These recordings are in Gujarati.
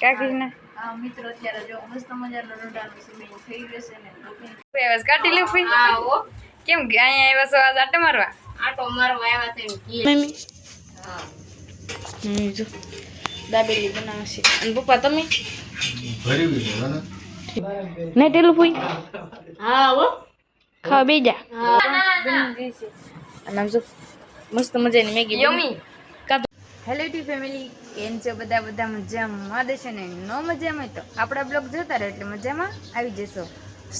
કાકીના આ મિત્રો અત્યારે જો મસ્ત મજાનો રોટાનો સમય થઈ ગયો છે ને લોકોને કાઢી લે ફઈ આવો કેમ કે અહીંયા આવ્યા છો આજ આટો મારવા? આટો મારવા આવ્યા છે મમ્મી હા. મમ્મી જો. દાબેલી બનાવશે. અને પપ્પા તમે? નહીં ટેલું ફૂઈ? હા ખાવા બેજા અને આમ જો મસ્ત મજાની Maggi yummy. Hello T family કેમ છો? બધા બધા મજામાં? દેશે ને નો મજામાં તો આપણા બ્લોગ જોતા રહે એટલે મજામાં આવી જશો.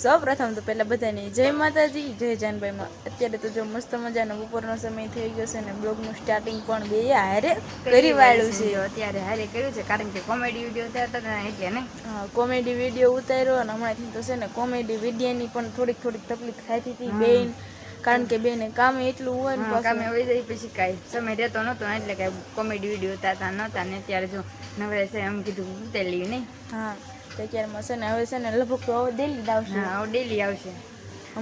સૌ પ્રથમ તો પહેલા બધાને જય માતાજી જય જાનભાઈમાં. અત્યારે તો જો મસ્ત મજાનો બપોરનો સમય થઈ ગયો છે ને બ્લોગનું સ્ટાર્ટિંગ પણ બે હારે કરી વાળ્યું છે. અત્યારે હારે કર્યું છે કારણ કે કોમેડી વીડિયો ઉતારતા હતા એટલે ને. કોમેડી વીડિયો ઉતાર્યો અને હમણાંથી તો છે ને કોમેડી વિડીયોની પણ થોડીક થોડીક તકલીફ થતી હતી બેન. કારણ કે બેને કામ એટલું હોય ને કામે પાછું. જાય પછી કાંઈ સમય રહેતો નહોતો ને એટલે કાંઈ કોમેડી વીડિયો ઉતારતા નહોતા ને ત્યારે જો નવરે છે એમ કીધું ઉતારી લઈએ નહીં. હા તો અત્યારમાં છે ને હવે છે ને લગભગ તો હવે ડેલી આવશે. હા ડેલી આવશે.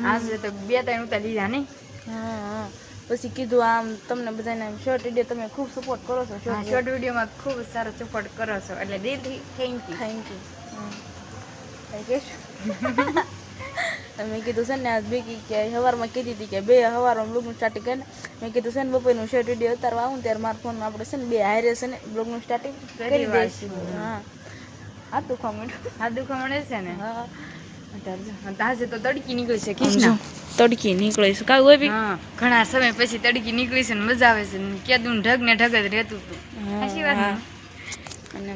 આજે તો બે ત્રણ ઉતારી લીધા નહીં. હા હા. પછી કીધું આમ તમને બધાને શોર્ટ વીડિયો તમે ખૂબ સપોર્ટ કરો છો શોર્ટ વિડીયોમાં ખૂબ સારો સપોર્ટ કરો છો એટલે દિલથી થેન્ક યુ થેન્ક યુ કહેશું મેં કીધું છે ને આજ ભેગી કે સવારમાં કીધી હતી કે બે સવારમાં બ્લોગનું સ્ટાર્ટિંગ કરીને મેં કીધું છે ને બપોરનું શોર્ટ વીડિયો ઉતારવા આવું ત્યારે મારા ફોનમાં આપણે છે ને બે હારે છે ને બ્લોગનું સ્ટાર્ટિંગ કરી દઈશું. હા. કોમેન્ટ હાથ દુખવા મળે છે ને? હા. તાજે તો તડકી નીકળી છે કૃષ્ણ તડકી નીકળી છે. કાંઈ હોય બી હા ઘણા સમય પછી તડકી નીકળી છે ને મજા આવે છે કેદું ઢગ ને ઢગ જ રહેતું હતું. સાચી વાત? અને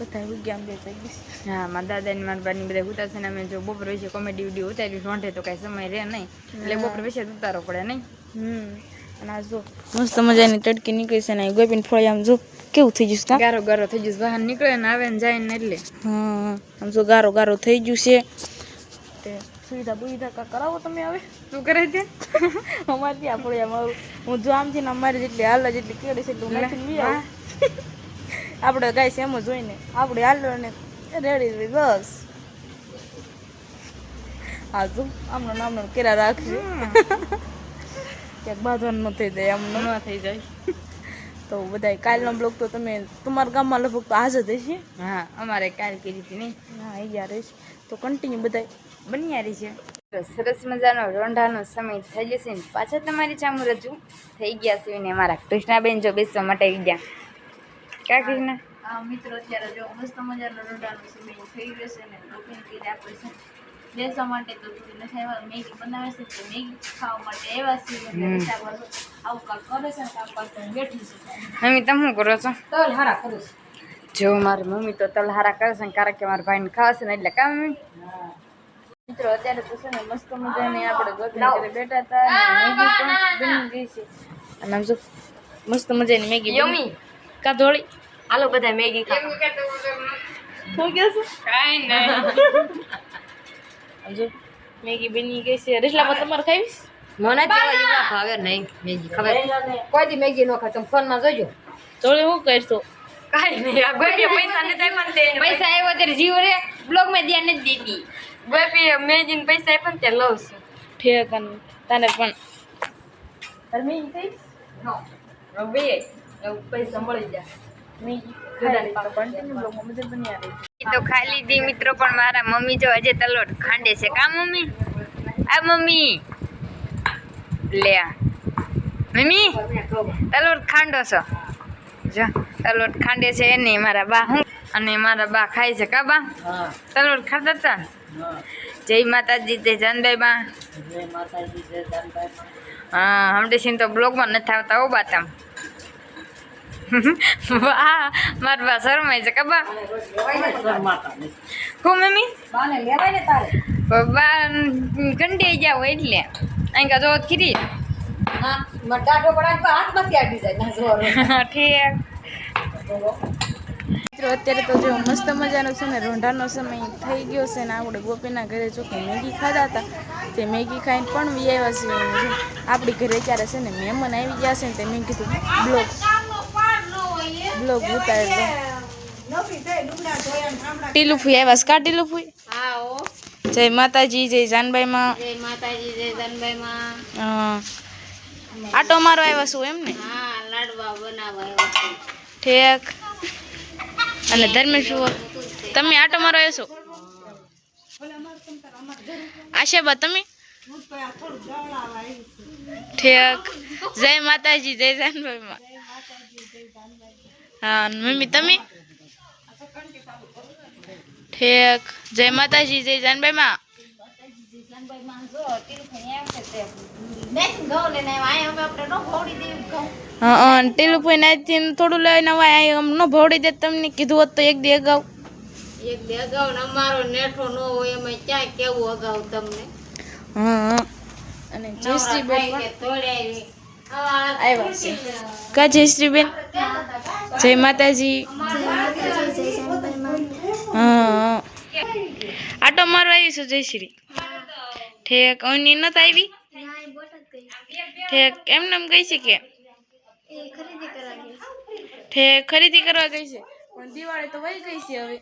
બધા બે થઈ હા મારા દાદા ને મારા બાની બધા ઉતારશે ને અમે જો બપોર વિશે કોમેડી વીડિયો ઉતારી ઢોંઢે તો કાંઈ સમય રહે નહીં. એટલે બપોર વિશે ઉતારો ઉતારવો પડે નહીં. હમ અને આ જો મસ્ત મજાની તડકી નીકળી છે ને ગોપીને ફળી આમ જો કેવું થઈ જશે ગારો ગારો થઈ જશે બહાર નીકળે ને આવે ને જાય ને એટલે. હા આમ જો ગારો ગારો થઈ ગયું છે. તે સુવિધા બુવિધા કા કરાવો તમે હવે? શું કરે છે? અમારે ત્યાં ફળી આમ હું જો આમ છે ને અમારે જેટલી હાલ જેટલી કેળી છે એટલું નાખીને. આપણે ગાય છે એમ જ હોય ને આપણે હાલો ને રેડી બસ હા જો આમનો નામનો કેરા રાખજો. ક્યાંક બાંધવાનું ન થઈ જાય આમનો. ન થઈ જાય. તો બધા કાલનો બ્લોગ તો તમે તમારા ગામમાં લગભગ તો હાજર હશે. હા અમારે કાલ કરી હતી નહીં હા અહીંયા રહેશે તો કન્ટિન્યુ બધા રહી છે સરસ મજાનો રોંઢાનો સમય થઈ જશે ને. પાછા તમારી ચામુ રજૂ. થઈ ગયા છે ને અમારા કૃષ્ણાબેન જો બેસવા માટે આવી ગયા. કા કૃષ્ણા આ મિત્રો અત્યારે જો મસ્ત મજાનો રોટાનો સમય થઈ ગયો છે ને લોકોને કીધે આપણે છે બેસવા માટે તો તું નથી આવ્યા મેગી બનાવે છે તો મેગી ખાવા માટે આવ્યા છે આવું કાંક કરે છે ને કાંક પાસે બેઠી છે. મમ્મી તમે શું કરો છો? તલ હારા કરું છું. જો મારી મમ્મી તો તલહારા કરે છે ને કારણ કે મારા ભાઈને ખાવાશે ને એટલે કામ મિત્રો અત્યારે તો છે ને મસ્ત મજાની આપણે ગોતરી બેઠા હતા મેગી પણ બની ગઈ છે. અને આમ જો મસ્ત મજાની મેગી યમી. કા ધોળી? હાલો બધા મેગી કે તો શું કહે છે? કાઈ નહીં. જો મેગી બની ગઈ છે. રેસલામાં તમારે ખાવીશ મને જેવા જેવા ભાવે નહીં મેગી ખબર? કોઈ દી મેગી નો ખાય તમે ફોનમાં જોજો. ધોળી શું કરશો? કાઈ નહીં આ ગોપી પૈસા ને આપ્યા મને પૈસા આવ્યો ત્યારે જીવ રે બ્લોગમાં ધ્યાન નથી દેતી. ગોપી મેગી પૈસા આપ્યા ને ત્યારે લઉં છું. ઠેક તને પણ તારે મેગી ખાઈશ બે પૈસા મળી જાય મેગી ખાઈ તો ખાઈ લીધી મિત્રો પણ મારા મમ્મી જો હજે તલોટ ખાંડે છે. કા મમ્મી? આ મમ્મી. લે મમ્મી તલોટ ખાંડો છો? જો તલોટ ખાંડે છે એને મારા બા હું અને મારા બા ખાય છે. કા બા? તલોટ ખાતા હતા? જય માતાજી જય જાનભાઈ બા. હા હમડે સિંહ તો બ્લોગમાં નથી આવતા હો બાતા તમ. વાહ, માર બા શરમાય છે કબા હું, મમ્મી? બા કંટાઈ જાવ એટલે. અહીં કા જો ખીરી. અત્યારે તો જો મસ્ત મજાનો છે ને, રોંઢાનો સમય થઈ ગયો છે ને, આપણે ગોપીના ઘરે જો કે મેગી ખાધા હતા. તે મેગી ખાઈને પણ વી આવ્યા છે આપણી ઘરે ત્યારે છે ને, મહેમાન આવી ગયા છે ને, તે મેં કીધું બ્લોગ બ્લોગ ઉતારી દો ટીલું ફૂઈ આવ્યા છે કા ટીલું ફૂઈ હા. જય માતાજી જય જાનબાઈમાં. જય માતાજી જય જાનબાઈ માં આટો મારો આવ્યા છું એમ ને? હા લાડવા બનાવવા આવ્યા છે. ઠેક. અને ધર્મેશ તમે આટો મારો આવ્યો છો? આશાબા તમે? ઠેક. જય માતાજી જય જાનભાઈ માં હા મમ્મી તમે? ઠેક. જય માતાજી જય જાનભાઈ માં હા હા ટીલું ભાઈ નાથી થોડું લઈને આમ ન ભોડી દે તમને કીધું હોત તો એક દી અગાઉ. એક દી અગાઉ ને અમારો નેઠો ન હોય એમાં ક્યાંય કેવું અગાઉ તમને? હા અને જયશ્રી બેન આવ્યા છે. કા જયશ્રીબેન જય માતાજી. હા. આટો મારવા આવી છું જયશ્રી ઠેક અહીની નત આવી? ઠેક એમ નામ ગઈ છે કે ઠેક ખરીદી કરવા ગઈ છે. પણ દિવાળી તો વહી ગઈ છે હવે.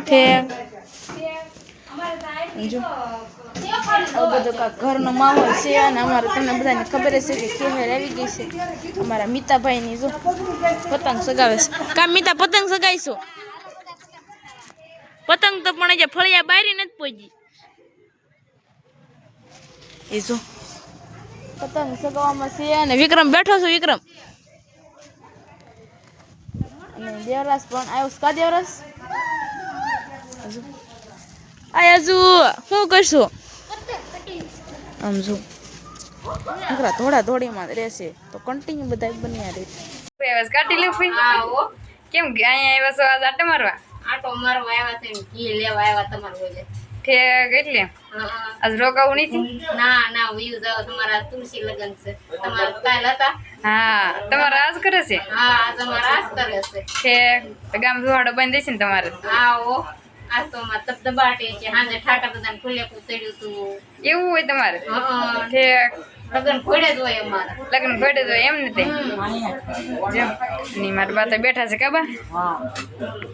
ઠેક. જો ઘરનો માહોલ છે અને અમારે તમને બધાને ખબર જ છે કે આવી ગઈ છે. અમારા મીતાભાઈની જો પતંગ સગાવે છે. કા મીતા પતંગ સગાઈશો પતંગ તો પણ હજી ફળિયા બારી નથી પહોંચી એ જો પતંગ સગાવવામાં છે અને વિક્રમ બેઠો છો, વિક્રમ. અને દેવરાજ પણ આવ્યો કા દેવરાજ? હજુ આયા જુ શું કરશું? આમ જો. નકરા થોડા થોડીમાં રહેશે. તો કન્ટિન્યુ બધા બન્યા રહે. આવ્યા કાઢી લે ફી કેમ કે અહીંયા આવ્યા છો આજ આટો મારવા? આટો મારવા આવ્યા છે ઘી લેવા આવ્યા તમારે બોલે ઠેક એટલે હા. આજ રોકાવું નથી ના ના વયું જાવ તમારા તુલસી લગન છે. તમારા કાલ હતા. હા તમારે આજ કરે છે? હા આજ કરે છે. ઠેક ગામ ધુવાડો બંધ દેશે ને તમારે? હા હો. આજ તો અમારે તબદબાટે છે. સાંજે ઠાકર દાદાને ફૂલે ચડ્યું હતું એવું હોય તમારે? ઠેક લગન ખોડે જ હોય અમારા. લગ્ન ઘડે તો એમ નથી જેમ ની મારા બા બેઠા છે કાબા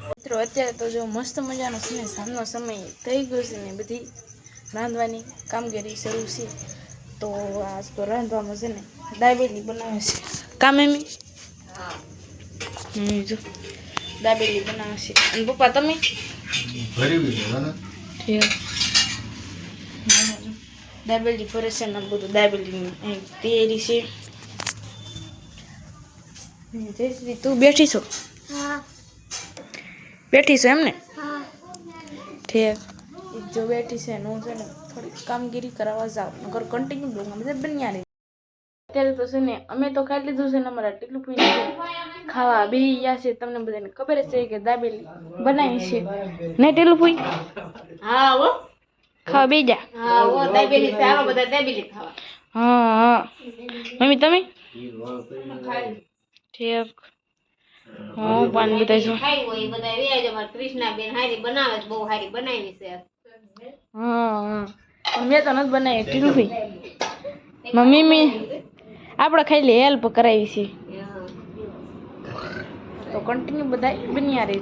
મિત્રો અત્યારે તો જો મસ્ત મજાનો છે સાંજનો સમય થઈ ગયો છે ને બધી રાંધવાની કામગીરી શરૂ છે. તો આજ તો રાંધવામાં છે ને દાબેલી બનાવે છે. કામેમી હમ જો દાબેલી બનાવે છે. અને પપ્પા તમે? ઠીક. દાબેલી ફરે છે ને બધું દાબેલી તૈયારી છે. જયશ્રી તું બેઠી છો? બેઠી છો એમ ને? ઠીક. જો બેઠી છે ને હું છે ને થોડીક કામગીરી કરાવવા જાઉં. નગર કન્ટિન્યુ બ્લોગમાં બધા બન્યા રહી અત્યારે તો છે ને અમે તો ખાઈ લીધું છે ને અમારા ટીલું પીને ખાવા બે ગયા છે તમને બધાને ખબર છે કે દાબેલી બનાવી છે. ને ટેલું પૂઈ હા હો. ખાવા બે જા. હા હો દાબેલી છે. આવા બધા દાબેલી ખાવા. હા હા. મમ્મી તમે? ઠીક. હું પણ બધા જો ખાઈ હોય બધા વ્યાજ કૃષ્ણા બેન હારી બનાવે છે બહુ હારી બનાવી છે. હા હા. મેં તો નથી બનાવી ટીલું ભાઈ મમ્મી મી આપણે ખાઈ લે હેલ્પ કરાવી છે. કન્ટિન્યુ બધા બન્યા રહે